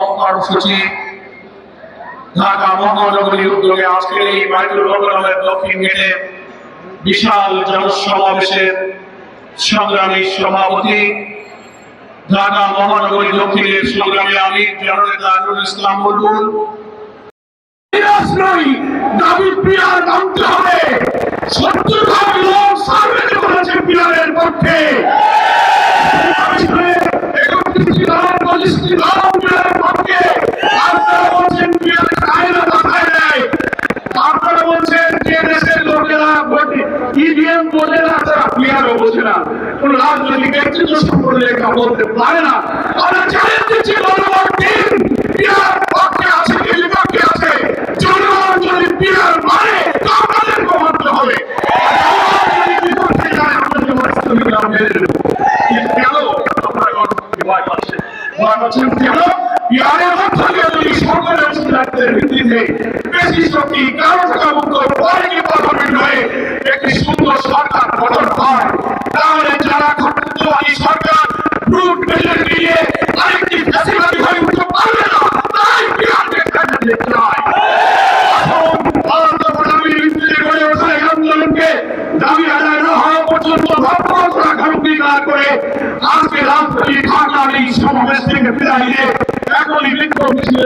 কর্মসূচি ঢাকা মহানগরী উদ্যোগে আজকের এই বাইতুল গেটে বিশাল জনসমাবেশের সংগ্রামী সভাপতি, ঢাকা মহানগরী দক্ষিণের সংগ্রামী আমি জননেতা নুরুল ইসলাম বুলবুল দাবি পিয়ার নামতে হবে। সত্তর লোক সার্ভে করেছে পিয়ারের পক্ষে। ইভিএম বোঝে না, তারা পিয়ারও বোঝে না। কোন রাজনৈতিক ব্যক্তিত্ব সম্পর্কে লেখা বলতে পারে না। আমরা চ্যালেঞ্জ দিচ্ছি গণভোট দিন পিয়ার পক্ষে আছে কি বিপক্ষে আছে। জনগণ যদি পিয়ার মানে তো আমাদের মানতে হবে। আর জনগণ যদি সকলের সিদ্ধান্তের ভিত্তিতে বেশি শক্তি কারও থাকা নিয়ে আরেকটি ফ্যাসিবাদী হয়ে উঠতে পারবে না। তাই বিহারকে কাজে চায় এখন ভারত প্রধানমন্ত্রী বিরুদ্ধে গড়ে ওঠা এই আজকে রাজধানী ঢাকার এই সমাবেশ থেকে বিদায় এখনই বিক্ষোভ মিছিলে